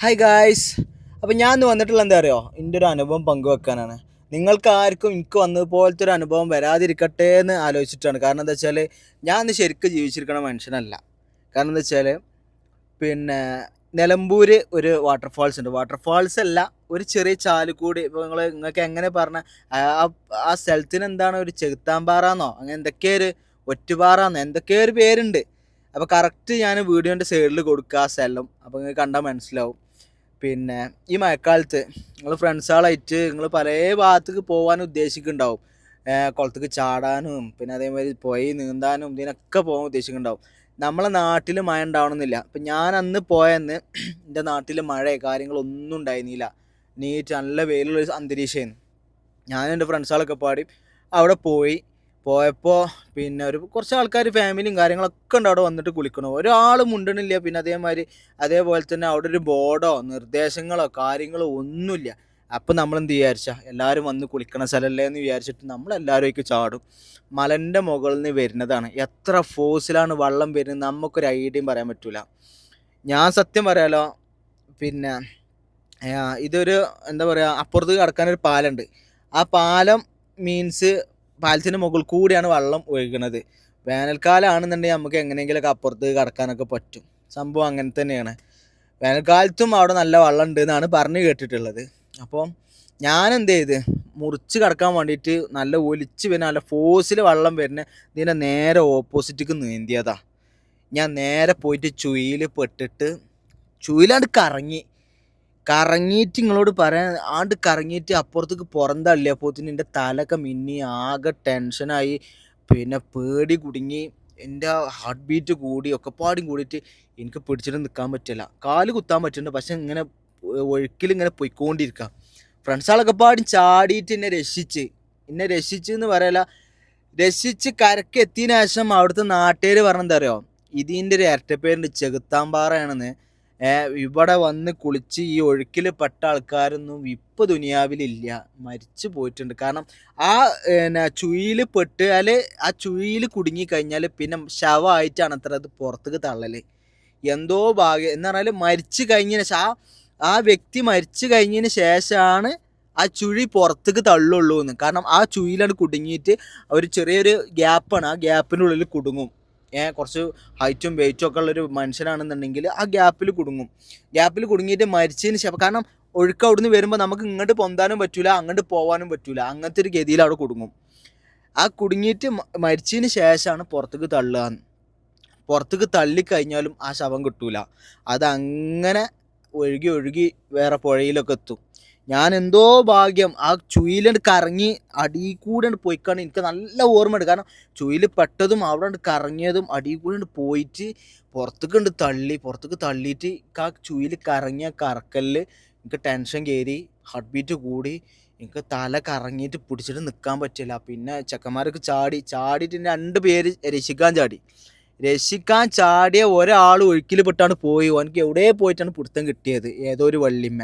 Hi guys അപ്പോൾ ഞാൻ ഇന്ന് വന്നിട്ടുള്ള എന്താ അറിയോ? എന്റെ ഒരു അനുഭവം പങ്കുവെക്കാനാണ്. നിങ്ങൾക്ക് ആർക്കും എനിക്ക് വന്നതുപോലത്തെ ഒരു അനുഭവം വരാതിരിക്കട്ടെ എന്ന് ആലോചിച്ചിട്ടാണ്. കാരണം എന്താ വെച്ചാൽ ഞാൻ ഇന്ന് ശരിക്കും ജീവിച്ചിരിക്കണ മനുഷ്യനല്ല. കാരണം എന്താ വെച്ചാൽ പിന്നെ നിലമ്പൂർ ഒരു വാട്ടർഫാൾസ് ഉണ്ട്. വാട്ടർഫാൾസ് അല്ല ഒരു ചെറിയ ചാലുകൂടി ഇപ്പോൾ നിങ്ങൾ നിങ്ങൾക്ക് എങ്ങനെ പറഞ്ഞ ആ സ്ഥലത്തിന് എന്താണ് ഒരു ചെകുത്താമ്പാറാന്നോ? അങ്ങനെ എന്തൊക്കെയോ ഒരു ഒറ്റുപാറാന്നോ? എന്തൊക്കെയോ ഒരു പേരുണ്ട്. അപ്പോൾ കറക്റ്റ് ഞാൻ വീഡിയോന്റെ സൈഡിൽ കൊടുക്കുക ആ സ്ഥലം. അപ്പോൾ നിങ്ങൾക്ക് കണ്ടാൽ മനസ്സിലാവും. പിന്നെ ഈ മഴക്കാലത്ത് നിങ്ങൾ ഫ്രണ്ട്സുകളായിട്ട് നിങ്ങൾ പല ഭാഗത്തേക്ക് പോകാൻ ഉദ്ദേശിക്കുന്നുണ്ടാവും. കുളത്തേക്ക് ചാടാനും പിന്നെ അതേമാതിരി പോയി നീന്താനും ഇതിനൊക്കെ പോകാൻ ഉദ്ദേശിക്കുന്നുണ്ടാവും. നമ്മളെ നാട്ടിൽ മഴ ഉണ്ടാവണമെന്നില്ല. അപ്പം ഞാൻ അന്ന് പോയെന്ന് എന്റെ നാട്ടിൽ മഴ കാര്യങ്ങളൊന്നും ഉണ്ടായിരുന്നില്ല. നീറ്റ് നല്ല വെയിലുള്ള അന്തരീക്ഷമായിരുന്നു ഞാനും എന്റെ ഫ്രണ്ട്സുകളൊക്കെ പാടി അവിടെ പോയി. പോയപ്പോൾ പിന്നെ ഒരു കുറച്ച് ആൾക്കാർ ഫാമിലിയും കാര്യങ്ങളൊക്കെ ഉണ്ട് അവിടെ വന്നിട്ട് കുളിക്കണം. ഒരാൾ മുണ്ടണില്ല പിന്നെ അതേമാതിരി അതേപോലെ തന്നെ അവിടെ ഒരു ബോർഡോ നിർദ്ദേശങ്ങളോ കാര്യങ്ങളോ ഒന്നുമില്ല. അപ്പം നമ്മൾ എന്ത് വിചാരിച്ച? എല്ലാവരും വന്ന് കുളിക്കണ സ്ഥലമല്ലേ എന്ന് വിചാരിച്ചിട്ട് നമ്മളെല്ലാവരും ഒക്കെ ചാടും. മലന്റെ മുകളിൽ നിന്ന് വരുന്നതാണ്. എത്ര ഫോഴ്സിലാണ് വള്ളം വരുന്നത് നമുക്കൊരു ഐഡിയയും പറയാൻ പറ്റില്ല ഞാൻ സത്യം പറയാലോ പിന്നെ ഇതൊരു എന്താ പറയുക അപ്പുറത്ത് കിടക്കാനൊരു പാലമുണ്ട് ആ പാലം മീൻസ് പാലത്തിന്റെ മുകളിൽ കൂടിയാണ് വെള്ളം ഒഴുകുന്നത് വേനൽക്കാലമാണെന്നുണ്ടെങ്കിൽ നമുക്ക് എങ്ങനെയെങ്കിലുമൊക്കെ അപ്പുറത്ത് കടക്കാനൊക്കെ പറ്റും. സംഭവം അങ്ങനെ തന്നെയാണ്. വേനൽക്കാലത്തും അവിടെ നല്ല വെള്ളം ഉണ്ട് എന്നാണ് പറഞ്ഞു കേട്ടിട്ടുള്ളത്. അപ്പോൾ ഞാൻ എന്ത് ചെയ്ത്? മുറിച്ച് കടക്കാൻ വേണ്ടിയിട്ട് നല്ല ഒലിച്ച് വരുന്ന നല്ല ഫോഴ്സിൽ വെള്ളം വരുന്ന ഇതിന്റെ നേരെ ഓപ്പോസിറ്റിക്ക് നീന്തിയതാ. ഞാൻ നേരെ പോയിട്ട് ചുയിൽ പെട്ടിട്ട് ചുയിലാണ്ട് കറങ്ങി. കറങ്ങിയിട്ട് നിങ്ങളോട് പറയാൻ ആണ്ട് കറങ്ങിയിട്ട് അപ്പുറത്തേക്ക് പുറന്തള്ളിയപ്പോത്തിന് എന്റെ തലൊക്കെ മിന്നി ആകെ ടെൻഷനായി പിന്നെ പേടി കുടുങ്ങി. എന്റെ ഹാർട്ട് ബീറ്റ് കൂടി ഒക്കെ പാടും കൂടിയിട്ട് എനിക്ക് പിടിച്ചിട്ട് നിൽക്കാൻ പറ്റില്ല. കാൽ കുത്താൻ പറ്റുന്നുണ്ട് പക്ഷെ ഇങ്ങനെ ഒഴുക്കിൽ ഇങ്ങനെ പൊയ്ക്കൊണ്ടിരിക്കുക ഫ്രണ്ട്സുകളൊക്കെ പാടും ചാടിയിട്ട് എന്നെ രക്ഷിച്ച്. എന്നെ രക്ഷിച്ച് എന്ന് പറയല രക്ഷിച്ച് കരക്ക് എത്തിയതിനു ശേഷം അവിടുത്തെ നാട്ടുകാർ പറഞ്ഞെന്താ അറിയോ? ഇതിന്റെ ഒരു ഇരട്ടപ്പേരുണ്ട് ചെകുത്താമ്പാറയാണെന്ന്. ഇവിടെ വന്ന് കുളിച്ച് ഈ ഒഴുക്കിൽ പെട്ട ആൾക്കാരൊന്നും ഇപ്പൊ ദുനിയാവിലില്ല. മരിച്ചു പോയിട്ടുണ്ട്. കാരണം ആ പിന്നെ ചുഴിയിൽ പെട്ടാൽ ആ ചുഴിയിൽ കുടുങ്ങി കഴിഞ്ഞാൽ പിന്നെ ശവമായിട്ടാണ് അത്ര അത് പുറത്തേക്ക് തള്ളൽ. എന്തോ ഭാഗ്യം. എന്ന് പറഞ്ഞാൽ മരിച്ചു കഴിഞ്ഞതിന് ആ ആ വ്യക്തി മരിച്ചു കഴിഞ്ഞതിന് ശേഷമാണ് ആ ചുഴി പുറത്തേക്ക് തള്ളുള്ളൂ എന്ന് കാരണം ആ ചുഴിയിലാണ് കുടുങ്ങിയിട്ട് ഒരു ചെറിയൊരു ഗ്യാപ്പാണ്. ആ ഗ്യാപ്പിന്റെ ഉള്ളിൽ കുടുങ്ങും. ഏഹ് കുറച്ച് ഹൈറ്റും വെയിറ്റും ഒക്കെ ഉള്ളൊരു മനുഷ്യനാണെന്നുണ്ടെങ്കിൽ ആ ഗ്യാപ്പിൽ കുടുങ്ങും. ഗ്യാപ്പിൽ കുടുങ്ങിയിട്ട് മരിച്ചതിന് ശേഷം കാരണം ഒഴുക്ക് അവിടുന്ന് വരുമ്പോൾ നമുക്ക് ഇങ്ങോട്ട് പൊന്താനും പറ്റൂല അങ്ങോട്ട് പോകാനും പറ്റൂല. അങ്ങനത്തെ ഒരു ഗതിയിൽ അവിടെ കുടുങ്ങും. ആ കുടുങ്ങിയിട്ട് മരിച്ചതിന് ശേഷമാണ് പുറത്തേക്ക് തള്ളുക. പുറത്തേക്ക് തള്ളിക്കഴിഞ്ഞാലും ആ ശവം കിട്ടൂല. അതങ്ങനെ ഒഴുകി ഒഴുകി വേറെ പുഴയിലൊക്കെ എത്തും. ഞാൻ എന്തോ ഭാഗ്യം ആ ചുയിലണ്ട് കറങ്ങി അടി കൂടെ പോയിക്കാണ്. എനിക്ക് നല്ല ഓർമ്മയുണ്ട്. കാരണം ചുയിൽ പെട്ടതും അവിടെ കറങ്ങിയതും അടി കൂടെ പോയിട്ട് പുറത്തേക്ക് ഉണ്ട് തള്ളി പുറത്തേക്ക് തള്ളിയിട്ട് ആ ചുയിൽ കറങ്ങിയ കറക്കലിൽ എനിക്ക് ടെൻഷൻ കയറി ഹാർട്ട് ബീറ്റ് കൂടി എനിക്ക് തല കറങ്ങിയിട്ട് പിടിച്ചിട്ട് നിൽക്കാൻ പറ്റില്ല. പിന്നെ ചെക്കന്മാരൊക്കെ ചാടി ചാടിയിട്ട് രണ്ട് പേര് രക്ഷിക്കാൻ ചാടി. രക്ഷിക്കാൻ ചാടിയ ഒരാൾ ഒഴുക്കിൽ പെട്ടാണ് പോയി. ഓനക്ക് എവിടെ പോയിട്ടാണ് പിടുത്തം കിട്ടിയത്? ഏതോ ഒരു വള്ളിമ്മ.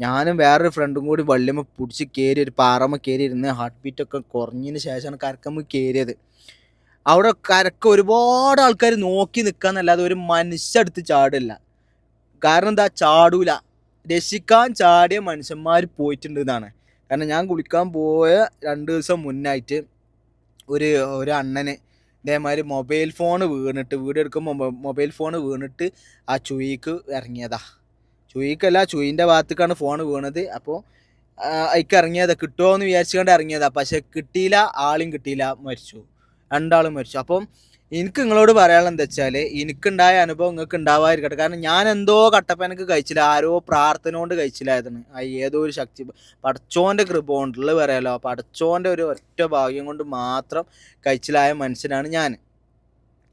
ഞാനും വേറൊരു ഫ്രണ്ടും കൂടി വള്ളിമ പിടിച്ച് കയറി ഒരു പാറമ്മ കയറി ഇരുന്ന് ഹാർട്ട് ബീറ്റൊക്കെ കുറഞ്ഞതിന് ശേഷമാണ് കരക്കമ്മ കയറിയത് അവിടെ കരക്ക ഒരുപാട് ആൾക്കാർ നോക്കി നിൽക്കാന്നല്ലാതെ ഒരു മനുഷ്യടുത്ത് ചാടില്ല. കാരണം എന്താ? ചാടൂല. രക്ഷിക്കാൻ ചാടിയ മനുഷ്യന്മാർ പോയിട്ടുണ്ട് എന്നാണ്. കാരണം ഞാൻ കുളിക്കാൻ പോയ രണ്ട് ദിവസം മുന്നായിട്ട് ഒരു ഒരു അണ്ണന് ഇതേമാതിരി മൊബൈൽ ഫോൺ വീണിട്ട് വീഡിയോ എടുക്കുമ്പോൾ മൊബൈൽ ഫോൺ വീണിട്ട് ആ ചുഴിക്ക് ഇറങ്ങിയതാ. ചുയിക്കല്ല ചുയിന്റെ ഭാഗത്തേക്കാണ് ഫോൺ വീണത്. അപ്പോൾ അതിക്ക് ഇറങ്ങിയത്. കിട്ടുമോ എന്ന് വിചാരിച്ചുകൊണ്ട് ഇറങ്ങിയതാ. പക്ഷെ കിട്ടിയില്ല ആളും കിട്ടിയില്ല മരിച്ചു. രണ്ടാളും മരിച്ചു. അപ്പം എനിക്ക് നിങ്ങളോട് പറയാനുള്ള എന്താ വെച്ചാൽ എനിക്കുണ്ടായ അനുഭവം നിങ്ങൾക്ക് ഉണ്ടാവാതിരിക്കട്ടെ. കാരണം ഞാൻ എന്തോ കട്ടപ്പനക്ക് കഴിച്ചില്ല ആരോ പ്രാർത്ഥന കൊണ്ട് കഴിച്ചില്ലായിരുന്നു. ആ ഏതോ ഒരു ശക്തി പടച്ചോന്റെ കൃപ കൊണ്ടുള്ള പറയാലോ. പടച്ചോന്റെ ഒരു ഒറ്റ ഭാഗ്യം കൊണ്ട് മാത്രം കഴിച്ചിലായ മനുഷ്യനാണ് ഞാൻ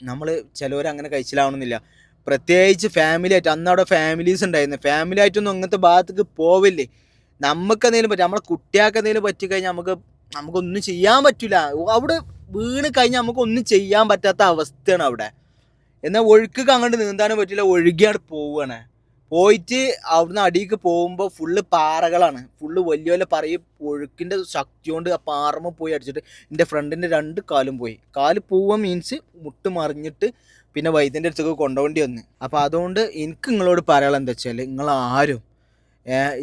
നമ്മൾ ചിലവർ അങ്ങനെ കഴിച്ചിലാവണമെന്നില്ല. പ്രത്യേകിച്ച് ഫാമിലി ആയിട്ട് അന്ന് അവിടെ ഫാമിലീസ് ഉണ്ടായിരുന്നു. ഫാമിലി ആയിട്ടൊന്നും അങ്ങനത്തെ ഭാഗത്തേക്ക് പോവില്ലേ? നമുക്ക് എന്തെങ്കിലും പറ്റും നമ്മളെ കുട്ടികൾക്ക് എന്തെങ്കിലും പറ്റിക്കഴിഞ്ഞാൽ നമുക്ക് നമുക്കൊന്നും ചെയ്യാൻ പറ്റില്ല അവിടെ വീണ് കഴിഞ്ഞാൽ നമുക്കൊന്നും ചെയ്യാൻ പറ്റാത്ത അവസ്ഥയാണ് അവിടെ. എന്നാൽ ഒഴുക്ക് അങ്ങോട്ട് നീന്താനും പറ്റില്ല ഒഴുകിയാണ് പോവുകയാണ്. പോയിട്ട് അവിടുന്ന് അടിയിലേക്ക് പോകുമ്പോൾ ഫുള്ള് പാറകളാണ്. ഫുള്ള് വലിയ വലിയ പറയും ഒഴുക്കിന്റെ ശക്തി കൊണ്ട് ആ പാറമ്മ പോയി അടിച്ചിട്ട് എന്റെ ഫ്രണ്ടിന്റെ രണ്ട് കാലും പോയി. കാൽ പോവുക മീൻസ് മുട്ട് മറിഞ്ഞിട്ട് പിന്നെ വൈദ്യന്റെ അടുത്തേക്ക് കൊണ്ടുപോകേണ്ടി വന്ന്. അപ്പോൾ അതുകൊണ്ട് എനിക്ക് നിങ്ങളോട് പറയാനുള്ള എന്താ വെച്ചാൽ നിങ്ങൾ ആരും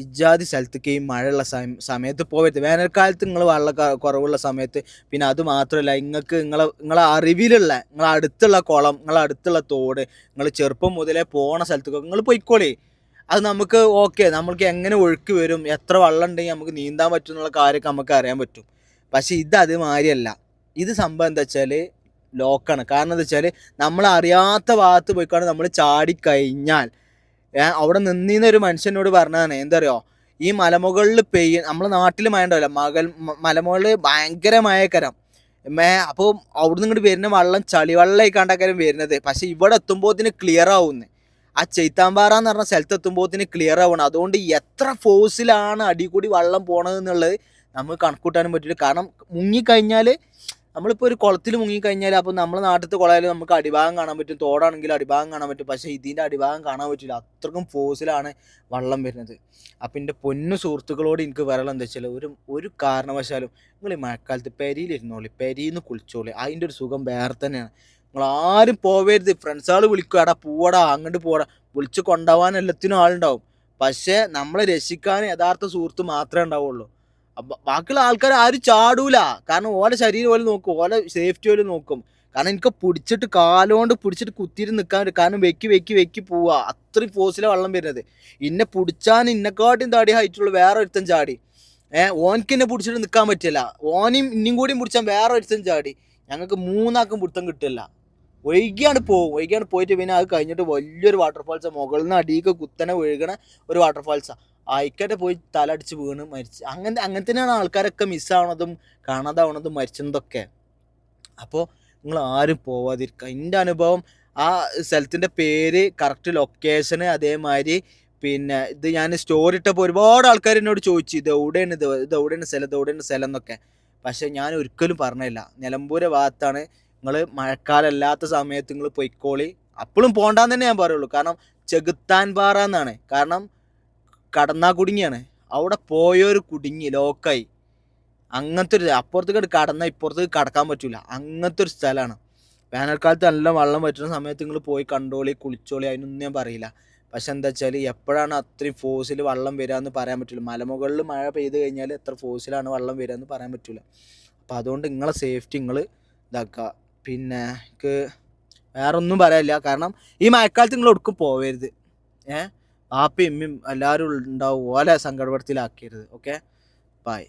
ഇജാതി സ്ഥലത്തേക്ക് ഈ മഴയുള്ള സമയം സമയത്ത് പോകരുത് വേനൽക്കാലത്ത് നിങ്ങൾ വെള്ള കുറവുള്ള സമയത്ത് പിന്നെ അത് മാത്രമല്ല നിങ്ങൾക്ക് നിങ്ങളെ നിങ്ങളെ അറിവിലുള്ള നിങ്ങളെ അടുത്തുള്ള കുളം നിങ്ങളെ അടുത്തുള്ള തോട് നിങ്ങൾ ചെറുപ്പം മുതലേ പോണ സ്ഥലത്തേക്ക് നിങ്ങൾ പോയിക്കോളേ. അത് നമുക്ക് ഓക്കെ നമ്മൾക്ക് എങ്ങനെ ഒഴുക്ക് വരും എത്ര വെള്ളം ഉണ്ടെങ്കിൽ നമുക്ക് നീന്താൻ പറ്റും എന്നുള്ള കാര്യമൊക്കെ നമുക്ക് അറിയാൻ പറ്റും. പക്ഷേ ഇത് അതുമാതിരിയല്ല. ഇത് സംഭവം എന്താ വെച്ചാൽ ലോക്കാണ്. കാരണം എന്താ വെച്ചാൽ നമ്മൾ അറിയാത്ത ഭാഗത്ത് പോയിക്കാണ് നമ്മൾ ചാടിക്കഴിഞ്ഞാൽ അവിടെ നിന്നിന്ന് ഒരു മനുഷ്യനോട് പറഞ്ഞതാണ് എന്താ അറിയോ ഈ മലമുകളിൽ പെയ്യ നമ്മളെ നാട്ടിൽ മഴ ഉണ്ടാവില്ല മകൾ മ- മലമുകളിൽ ഭയങ്കര മഴക്കരം മേ അപ്പോൾ അവിടുന്ന് ഇങ്ങോട്ട് വരുന്ന വെള്ളം ചളിവെള്ളമായി കണ്ടാക്കാരും വരുന്നത്. പക്ഷേ ഇവിടെ എത്തുമ്പോഴത്തിന് ക്ലിയർ ആവുന്നത് ആ ചെയ്ത്താമ്പാറ എന്ന് പറഞ്ഞ സ്ഥലത്ത് എത്തുമ്പോഴത്തിന് ക്ലിയർ ആവണം. അതുകൊണ്ട് എത്ര ഫോഴ്സിലാണ് അടികൂടി വെള്ളം പോണത് എന്നുള്ളത് നമുക്ക് കണക്കൂട്ടാനും പറ്റില്ല. കാരണം മുങ്ങിക്കഴിഞ്ഞാൽ നമ്മളിപ്പോൾ ഒരു കുളത്തിൽ മുങ്ങിക്കഴിഞ്ഞാൽ അപ്പോൾ നമ്മളെ നാട്ടിലത്തെ കുളമായാലും നമുക്ക് അടിഭാഗം കാണാൻ പറ്റും തോടാണെങ്കിലും അടിഭാഗം കാണാൻ പറ്റും. പക്ഷേ ഇതിന്റെ അടിഭാഗം കാണാൻ പറ്റില്ല. അത്രക്കും ഫോഴ്സിലാണ് വള്ളം വരുന്നത്. അപ്പം എന്റെ പൊന്നു സുഹൃത്തുക്കളോട് എനിക്ക് പറയാനുള്ള എന്താ വെച്ചാൽ ഒരു ഒരു കാരണവശാലും നിങ്ങൾ ഈ മഴക്കാലത്ത് പെരിയിലിരുന്നോളി പെരിയിൽ നിന്ന് കുളിച്ചോളി. അതിന്റെ ഒരു സുഖം വേറെ തന്നെയാണ്. നിങ്ങൾ ആരും പോവരുത്. ഫ്രണ്ട്സുകൾ വിളിക്കുക എടാ പോവടാ അങ്ങോട്ട് പോടാ. വിളിച്ച് കൊണ്ടുപോകാൻ എല്ലാത്തിനും ആളുണ്ടാവും. പക്ഷേ നമ്മളെ രക്ഷിക്കാൻ യഥാർത്ഥ സുഹൃത്ത് മാത്രമേ ഉണ്ടാവുള്ളൂ. ബാക്കിയുള്ള ആൾക്കാർ ആരും ചാടൂല. കാരണം ഓലെ ശരീരം പോലും നോക്കും ഓലെ സേഫ്റ്റി പോലും നോക്കും. കാരണം എനിക്ക് പിടിച്ചിട്ട് കാലുകൊണ്ട് പിടിച്ചിട്ട് കുത്തിയിട്ട് നിൽക്കാൻ കാരണം വെക്കി വെക്കി വെക്കി പോവുക അത്രയും ഫോഴ്സിലെ വെള്ളം വരുന്നത്. ഇന്നെ പിടിച്ചാൻ ഇന്നെക്കാട്ടും താടി ഹൈറ്റുള്ള വേറെ ഒരുത്തൻ ചാടി. ഏഹ് ഓനക്ക് എന്നെ പിടിച്ചിട്ട് നിൽക്കാൻ പറ്റില്ല. ഓനെയും ഇന്നും കൂടിയും പിടിച്ചാൽ വേറെ ഒരുത്തൻ ചാടി. ഞങ്ങൾക്ക് മൂന്നാക്കും പിടുത്തം കിട്ടില്ല. ഒഴുകിയാണ് പോകും ഒഴുകിയാണ് പോയിട്ട് പിന്നെ അത് കഴിഞ്ഞിട്ട് വലിയൊരു വാട്ടർഫാൾസ് മുകളിൽ നിന്ന് അടിയൊക്കെ കുത്തനെ ഒഴുകണ ഒരു വാട്ടർഫാൾസാണ് അയക്കട്ടെ പോയി തലടിച്ച് വീണ് മരിച്ച്. അങ്ങനത്തെ അങ്ങനെ തന്നെയാണ് ആൾക്കാരൊക്കെ മിസ്സാവണതും കാണാതാവണതും മരിച്ചതൊക്കെ അപ്പോൾ നിങ്ങൾ ആരും പോവാതിരിക്കുക എന്റെ അനുഭവം ആ സ്ഥലത്തിന്റെ പേര് കറക്റ്റ് ലൊക്കേഷന് അതേമാതിരി പിന്നെ ഇത് ഞാൻ സ്റ്റോറി ഇട്ടപ്പോൾ ഒരുപാട് ആൾക്കാർ എന്നോട് ചോദിച്ചു ഇത് എവിടെയാണ്? ഇത് ഇത് എവിടെയാണ് സ്ഥലം? ഇത് എവിടെയാണ് സ്ഥലം? എന്നൊക്കെ. പക്ഷേ ഞാൻ ഒരിക്കലും പറഞ്ഞില്ല. നിലമ്പൂരെ ഭാഗത്താണ് നിങ്ങൾ മഴക്കാലമല്ലാത്ത സമയത്ത് നിങ്ങൾ പൊയ്ക്കോളി. അപ്പോഴും പോകണ്ടെന്ന് തന്നെ ഞാൻ പറയുള്ളൂ. കാരണം ചെകുത്താൻ പാറ എന്നാണ്. കാരണം കടന്നാ കുടുങ്ങിയാണ് അവിടെ പോയൊരു കുടുങ്ങി ലോക്കായി. അങ്ങനത്തെ ഒരു അപ്പുറത്തേക്ക് കടന്നാൽ ഇപ്പുറത്തേക്ക് കടക്കാൻ പറ്റില്ല അങ്ങനത്തെ ഒരു സ്ഥലമാണ് വേനൽക്കാലത്ത് നല്ല വെള്ളം പറ്റുന്ന സമയത്ത് നിങ്ങൾ പോയി കണ്ടോളി കുളിച്ചോളി അതിനൊന്നും ഞാൻ പറയില്ല. പക്ഷെ എന്താ വെച്ചാൽ എപ്പോഴാണ് അത്രയും ഫോഴ്സിൽ വെള്ളം വരിക എന്ന് പറയാൻ പറ്റില്ല മലമുകളിൽ മഴ പെയ്ത് കഴിഞ്ഞാൽ എത്ര ഫോഴ്സിലാണ് വെള്ളം വരിക എന്ന് പറയാൻ പറ്റില്ല അപ്പോൾ അതുകൊണ്ട് നിങ്ങളെ സേഫ്റ്റി നിങ്ങൾ ഇതാക്കുക പിന്നെ എനിക്ക് വേറെ ഒന്നും പറയാനില്ല. കാരണം ഈ മഴക്കാലത്ത് നിങ്ങൾ ഒടുക്കും പോവരുത്. ഏ? ആപ്പയും എമ്മിയും എല്ലാവരും ഉണ്ടാവും ഓലെ സങ്കടപ്പെടുത്തിലാക്കരുത്. Okay bye